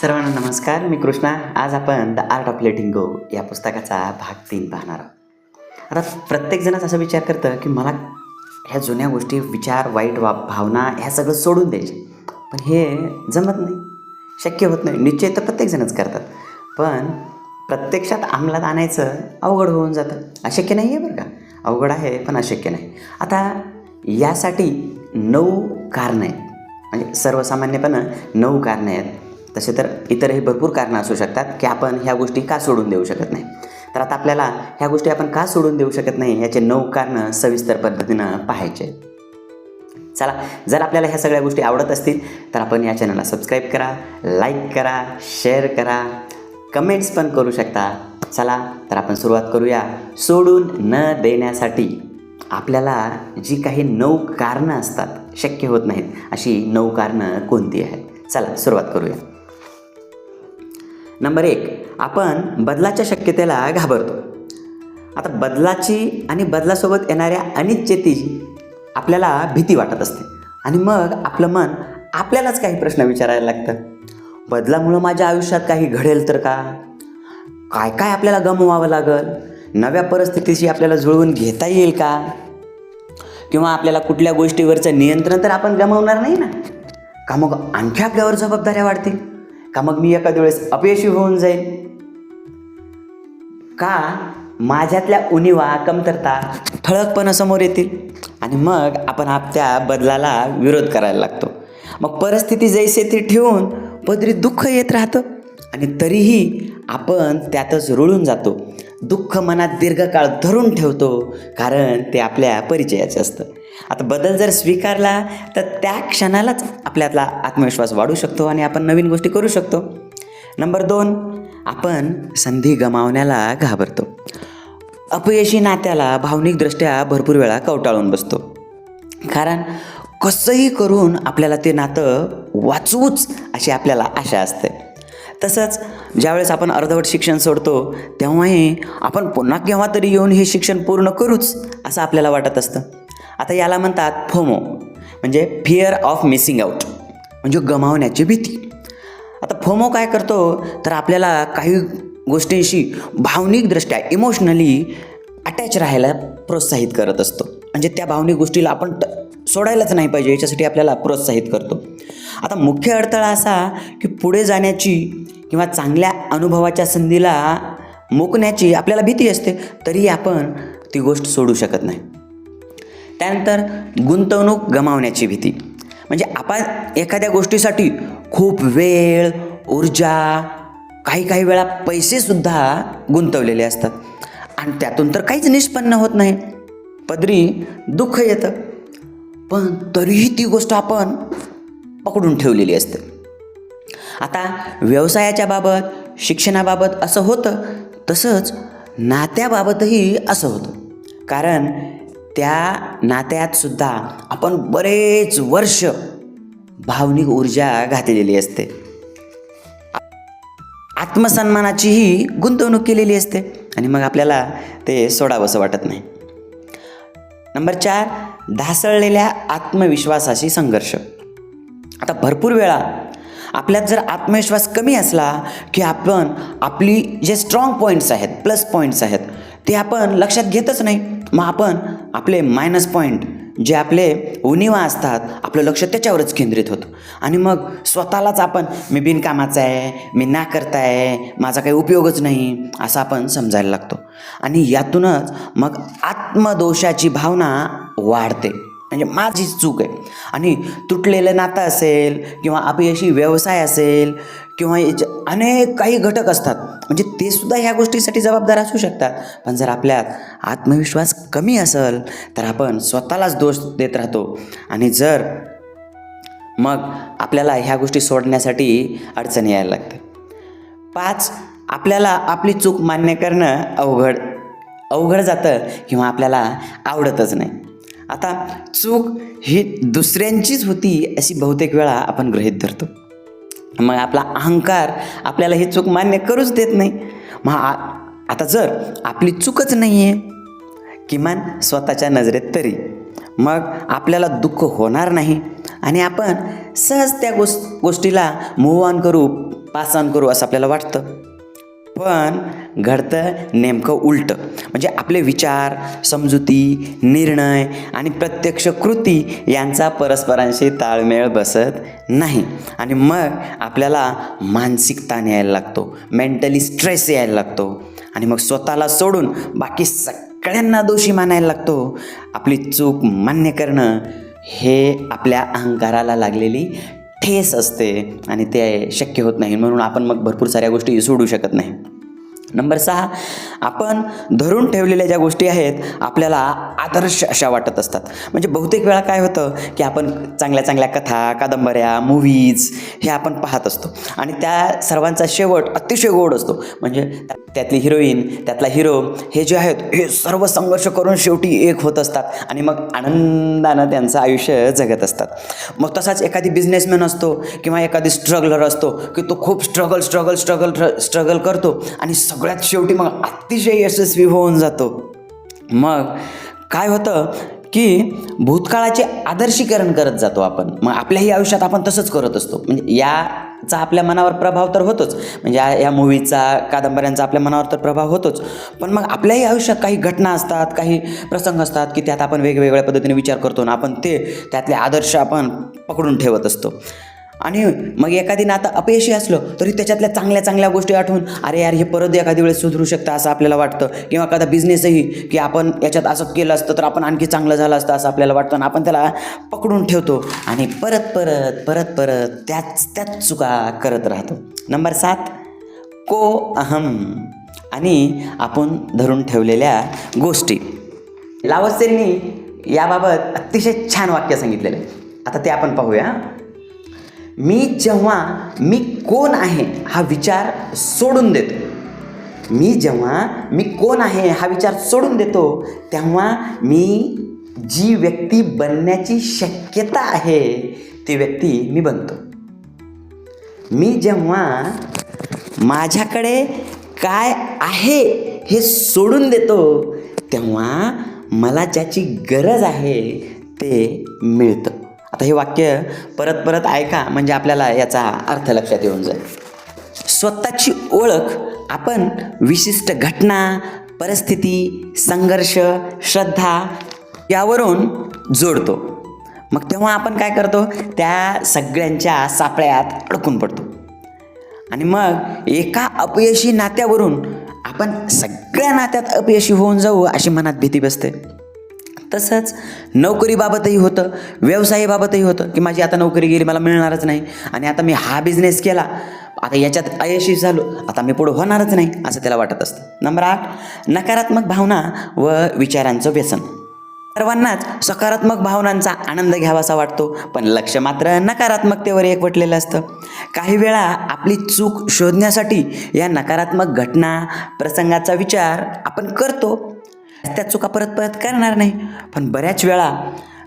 सर्वांना नमस्कार. मी कृष्णा. आज आपण the art of letting go या पुस्तकाचा भाग तीन पाहणार आहोत. आता प्रत्येकजणच असा विचार करतं की मला ह्या जुन्या गोष्टी विचार वाईट वा भावना ह्या सगळं सोडून द्यायचे. पण हे जमत नाही. शक्य होत नाही. निश्चय तर प्रत्येकजणच करतात. पण प्रत्यक्षात अंमलात आणायचं अवघड होऊन जातं. अशक्य नाही आहे बरं का? अवघड आहे पण अशक्य नाही. आता यासाठी नऊ कारणं आहेत. म्हणजे सर्वसामान्यपणे नऊ कारणं आहेत. तसे तर इतरही भरपूर कारणं असू शकतात की आपण ह्या गोष्टी का सोडून देऊ शकत नाही? तर आता आपल्याला ह्या गोष्टी आपण का सोडून देऊ शकत नाही याचे नऊ कारणं सविस्तर पद्धतीनं पाहायचे चला जर आपल्याला ह्या सगळ्या गोष्टी आवडत असतील तर आपण या चॅनलला सबस्क्राईब करा लाईक करा शेअर करा कमेंट्स पण करू शकता. चला तर आपण सुरुवात करूया. सोडून न देण्यासाठी आपल्याला जी काही नऊ कारणं असतात शक्य होत नाहीत अशी नऊ कारणं कोणती आहेत? चला सुरुवात करूया. नंबर एक आपण बदलाच्या शक्यतेला घाबरतो. आता बदलाची आणि बदलासोबत येणाऱ्या अनिश्चिती आपल्याला भीती वाटत असते. आणि मग आपलं मन आपल्यालाच काही प्रश्न विचारायला लागतं. बदलामुळं माझ्या आयुष्यात काही घडेल तर का? काय काय आपल्याला गमवावं लागल? नव्या परिस्थितीशी आपल्याला जुळवून घेता येईल का? किंवा आपल्याला कुठल्या गोष्टीवरचं नियंत्रण तर आपण गमावणार नाही ना? का मग आणखी आपल्यावर जबाबदाऱ्या वाढतील? का मग मी एखाद्या वेळेस अपयशी होऊन जाईल का माझ्यातल्या उणिवा कमतरता ठळकपणा समोर येतील? आणि मग आपण आपल्या बदलाला विरोध करायला लागतो. मग परिस्थिती जैसे ती ठेवून पदरी दुःख येत राहतं. आणि तरीही आपण त्यातच रुळून जातो. दुःख मनात दीर्घकाळ धरून ठेवतो. कारण ते आपल्या परिचयाचं असतं. आता बदल जर स्वीकारला तर त्या क्षणालाच आपल्यातला आत्मविश्वास वाढू शकतो आणि आपण नवीन गोष्टी करू शकतो. नंबर दोन आपण संधी गमावण्याला घाबरतो. अपयशी नात्याला भावनिकदृष्ट्या भरपूर वेळा कवटाळून बसतो. कारण कसंही करून आपल्याला ते नातं वाचवूच अशी आपल्याला आशा असते. तसंच ज्यावेळेस आपण अर्धवट शिक्षण सोडतो तेव्हाही आपण पुन्हा केव्हा तरी येऊन हे शिक्षण पूर्ण करूच असं आपल्याला वाटत असतं. आता याला म्हणतात फोमो म्हणजे फिअर ऑफ मिसिंग आऊट म्हणजे गमावण्याची भीती. आता फोमो काय करतो? तर आपल्याला काही गोष्टींशी भावनिकदृष्ट्या इमोशनली अटॅच राहायला प्रोत्साहित करत असतो. म्हणजे त्या भावनिक गोष्टीला आपण सोडायलाच नाही पाहिजे याच्यासाठी आपल्याला प्रोत्साहित करतो. आता मुख्य अडथळा असा की पुढे जाण्याची किंवा चांगल्या अनुभवाच्या संधीला मुकण्याची आपल्याला भीती असते तरी आपण ती गोष्ट सोडू शकत नाही. त्यानंतर गुंतवणूक गमावण्याची भीती. म्हणजे आपण एखाद्या गोष्टीसाठी खूप वेळ ऊर्जा काही काही वेळा पैसेसुद्धा गुंतवलेले असतात. आणि त्यातून तर काहीच निष्पन्न होत नाही. पदरी दुःख येतं. पण तरीही ती गोष्ट आपण पकडून ठेवलेली असते. आता व्यवसायाच्या बाबत शिक्षणाबाबत असं होतं तसंच नात्याबाबतही असं होतं. कारण त्या नात्यात सुद्धा आपण बरेच वर्ष भावनिक ऊर्जा घातलेली असते. आत्मसन्मानाचीही गुंतवणूक केलेली असते आणि मग आपल्याला ते सोडावंसं वाटत नाही. नंबर चार ढासळलेल्या आत्मविश्वासाशी संघर्ष. आता भरपूर वेळा आपल्यात जर आत्मविश्वास कमी असला की आपण आपली जे स्ट्रॉंग पॉईंट्स आहेत प्लस पॉईंट्स आहेत ते आपण लक्षात घेतच नाही. मग आपण आपले मायनस पॉईंट जे आपले उणिवा असतात आपलं लक्ष त्याच्यावरच केंद्रित होतं. आणि मग स्वतःलाच आपण मी बिनकामाचा आहे मी ना करता आहे माझा काही उपयोगच नाही असं आपण समजायला लागतो. आणि यातूनच मग आत्मदोषाची भावना वाढते. म्हणजे माझी चूक आहे. आणि तुटलेलं नातं असेल किंवा अपयशी व्यवसाय असेल किंवा याच्या अनेक काही घटक असतात. म्हणजे ते सुद्धा ह्या गोष्टीसाठी जबाबदार असू शकतात. पण जर आपल्यात आत्मविश्वास कमी असेल तर आपण स्वतःलाच दोष देत राहतो. आणि जर मग आपल्याला ह्या गोष्टी सोडण्यासाठी अडचणी यायला लागते. पाच आपल्याला आपली चूक मान्य करणं अवघड अवघड जातं किंवा आपल्याला आवडतच नाही. आता चूक ही दुसऱ्यांचीच होती अशी बहुतेक वेळा आपण गृहीत धरतो. मग आपला अहंकार आपल्याला ही चूक मान्य करूच देत नाही. मग आ- आता जर आपली चूकच नाही आहे किमान स्वतःच्या नजरेत तरी मग आपल्याला दुःख होणार नाही. आणि आपण सहज त्या गोष्ट गोष्टीला मूव ऑन करू पास ऑन करू असं आपल्याला वाटतं. पण घडतं नेमकं उलटं. म्हणजे आपले विचार समजुती निर्णय आणि प्रत्यक्ष कृती यांचा परस्परांशी ताळमेळ बसत नाही. आणि मग आपल्याला मानसिक ताण यायला लागतो मेंटली स्ट्रेस यायला लागतो आणि मग स्वतःला सोडून बाकी सगळ्यांना दोषी मानायला लागतो. आपली चूक मान्य करणं हे आपल्या अहंकाराला लागलेली ठेस असते आणि ते शक्य होत नाही. म्हणून आपण मग भरपूर साऱ्या गोष्टी सोडू शकत नाही. नंबर सहा आपण धरून ठेवलेल्या ज्या गोष्टी आहेत आपल्याला आदर्श अशा वाटत असतात. म्हणजे बहुतेक वेळा काय होतं की आपण चांगल्या चांगल्या कथा कादंबऱ्या मूवीज हे आपण पाहत असतो. आणि त्या सर्वांचा शेवट अतिशय गोड असतो. म्हणजे त्यातली हिरोईन त्यातला हिरो हे जे आहेत हे सर्व संघर्ष करून शेवटी एक होत असतात. आणि मग आनंदानं त्यांचं आयुष्य जगत असतात. मग तसाच एखादी बिझनेसमॅन असतो किंवा एखादी स्ट्रगलर असतो की तो खूप स्ट्रगल स्ट्रगल स्ट्रगल स्ट्रगल करतो आणि सगळ्यात शेवटी मग अतिशय यशस्वी होऊन जातो. मग काय होतं की भूतकाळाचे आदर्शीकरण करत जातो आपण. मग आपल्याही आयुष्यात आपण तसंच करत असतो. म्हणजे याचा आपल्या मनावर प्रभाव तर होतोच. म्हणजे या या मूवीचा कादंबऱ्यांचा आपल्या मनावर तर प्रभाव होतोच. पण मग आपल्याही आयुष्यात काही घटना असतात काही प्रसंग असतात की त्यात आपण वेगवेगळ्या पद्धतीने विचार करतो ना आपण ते त्यातले आदर्श आपण पकडून ठेवत असतो. आणि मग एखादी नातं अपयशी असलं तरी त्याच्यातल्या चांगल्या चांगल्या गोष्टी आठवून अरे यार हे परत एखादी वेळेस सुधरू शकतं असं आपल्याला वाटतं. किंवा एखादा बिझनेसही की आपण याच्यात असं केलं असतं तर आपण आणखी चांगलं झालं असतं असं आपल्याला वाटतं आणि आपण त्याला पकडून ठेवतो आणि परत परत परत परत त्याच त्याच चुका करत राहतो. नंबर सात को अहम आणि आपण धरून ठेवलेल्या गोष्टी. लावसेंनी याबाबत अतिशय छान वाक्य सांगितलेलं आहे. आता ते आपण पाहूया मी जेव्हा मी कोण आहे हा विचार सोडून देतो. मी जेव्हा मी कोण आहे हा विचार सोडून देतो तेव्हा मी जी व्यक्ती बनण्याची शक्यता आहे ती व्यक्ती मी बनतो. मी जेव्हा माझ्याकडे काय आहे हे सोडून देतो तेव्हा मला ज्याची गरज आहे ते मिळतं. आता हे वाक्य परत परत ऐका म्हणजे आपल्याला याचा अर्थ लक्षात येऊन जाईल. स्वतःची ओळख आपण विशिष्ट घटना परिस्थिती संघर्ष श्रद्धा यावरून जोडतो. मग तेव्हा आपण काय करतो? त्या सगळ्यांच्या सापळ्यात अडकून पडतो. आणि मग एका अपयशी नात्यावरून आपण सगळ्या नात्यात अपयशी होऊन जाऊ अशी मनात भीती बसते. तसंच नोकरीबाबतही होतं व्यवसायाबाबतही होतं की माझी आता नोकरी गेली मला मिळणारच नाही. आणि आता मी हा बिझनेस केला आता याच्यात अयशस्वी झालो आता मी पुढं होणारच नाही असं त्याला वाटत असतं. नंबर आठ नकारात्मक भावना व विचारांचं व्यसन. सर्वांनाच सकारात्मक भावनांचा आनंद घ्यावासा वाटतो पण लक्ष मात्र नकारात्मकतेवर एकवटलेलं असतं. काही वेळा आपली चूक शोधण्यासाठी या नकारात्मक घटना प्रसंगाचा विचार आपण करतो त्या चुका परत परत करणार नाही. पण बऱ्याच वेळा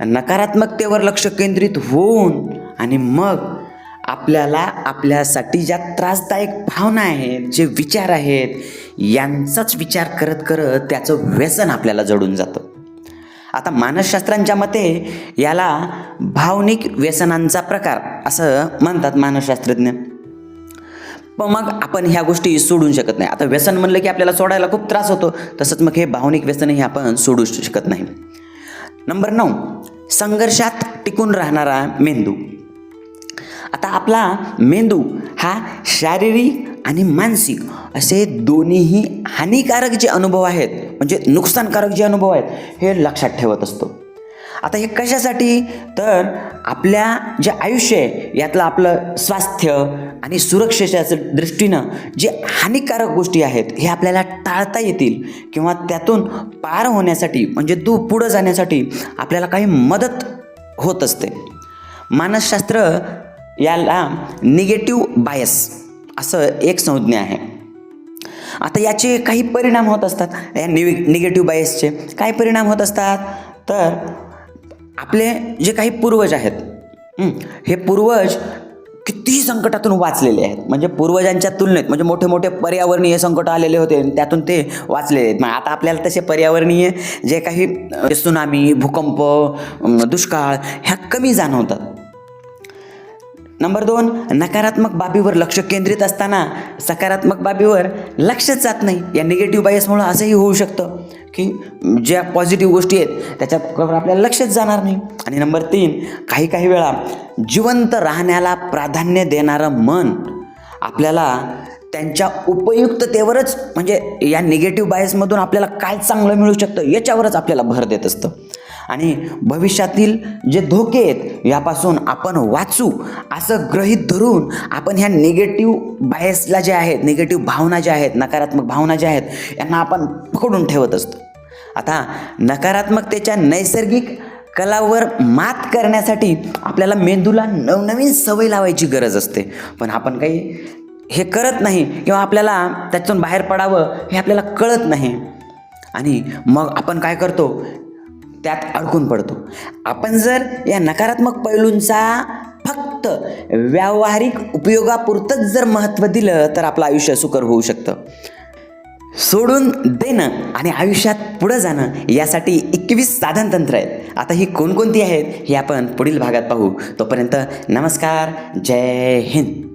नकारात्मकतेवर लक्ष केंद्रित होऊन आणि मग आपल्याला आपल्यासाठी ज्या त्रासदायक भावना आहेत जे विचार आहेत यांचाच विचार करत करत त्याचं व्यसन आपल्याला जडून जातं. आता मानसशास्त्रांच्या मते याला भावनिक व्यसनांचा प्रकार असं म्हणतात मानसशास्त्रज्ञ. पण मग आपण ह्या गोष्टी सोडू शकत नाही. आता व्यसन म्हणलं की आपल्याला सोडायला खूप त्रास होतो तसंच मग हे भावनिक व्यसनही आपण सोडू शकत नाही. नंबर नऊ संघर्षात टिकून राहणारा मेंदू. आता आपला मेंदू हा शारीरिक आणि मानसिक असे दोन्हीही हानिकारक जे अनुभव आहेत म्हणजे नुकसानकारक जे अनुभव आहेत हे लक्षात ठेवत असतो. आता हे कशासाठी? तर आपल्या जे आयुष्य आहे यातलं आपलं स्वास्थ्य आणि सुरक्षेच्या दृष्टीनं जे हानिकारक गोष्टी आहेत हे आपल्याला टाळता येतील किंवा त्यातून पार होण्यासाठी म्हणजे तू पुढं जाण्यासाठी आपल्याला काही मदत होत असते. मानसशास्त्र याला निगेटिव्ह बायस असं एक संज्ञा आहे. आता याचे काही परिणाम होत असतात. या निगेटिव्ह बायसचे काय परिणाम होत असतात? तर आपले जे काही पूर्वज आहेत हे पूर्वज कितीही संकटातून वाचलेले आहेत. म्हणजे पूर्वजांच्या तुलनेत म्हणजे मोठे मोठे पर्यावरणीय संकट आलेले होते त्यातून ते वाचलेले आहेत. मग आता आपल्याला तसे पर्यावरणीय जे काही सुनामी भूकंप दुष्काळ ह्या कमी जाणवतात. नंबर दोन नकारात्मक बाबीवर लक्ष केंद्रित असताना सकारात्मक बाबीवर लक्षच जात नाही. या निगेटिव्ह बायसमुळं असंही होऊ शकतं. की ज्या पॉझिटिव्ह गोष्टी आहेत त्याच्याबरोबर आपल्याला लक्षच जाणार नाही. आणि नंबर तीन काही काही वेळा जिवंत राहण्याला प्राधान्य देणारं मन आपल्याला त्यांच्या उपयुक्ततेवरच म्हणजे या निगेटिव्ह बायसमधून आपल्याला काय चांगलं मिळू शकतं याच्यावरच आपल्याला भर देत असतं. आणि भविष्यातील जे धोके आहेत यापासून आपण वाचू. असं गृहीत धरून आपण ह्या निगेटिव्ह बायसला जे आहेत निगेटिव्ह भावना ज्या आहेत नकारात्मक भावना ज्या आहेत यांना आपण पकडून ठेवत असतो. आता नकारात्मकतेच्या नैसर्गिक कलावर मात करण्यासाठी आपल्याला मेंदूला नवनवीन सवय लावायची गरज असते. पण आपण काही हे करत नाही किंवा आपल्याला त्यातून बाहेर पडावं हे आपल्याला कळत नाही. आणि मग आपण काय करतो? त्यात अडकून पडतो. आपण जर या नकारात्मक पैलूंचा फक्त व्यावहारिक उपयोगापुरतंच जर महत्त्व दिलं तर आपलं आयुष्य सुकर होऊ शकतं. सोडून देणं आणि आयुष्यात पुढं जाणं यासाठी एकवीस साधनतंत्र आहेत. आता ही कोणकोणती आहेत हे आपण पुढील भागात पाहू. तोपर्यंत नमस्कार जय हिंद.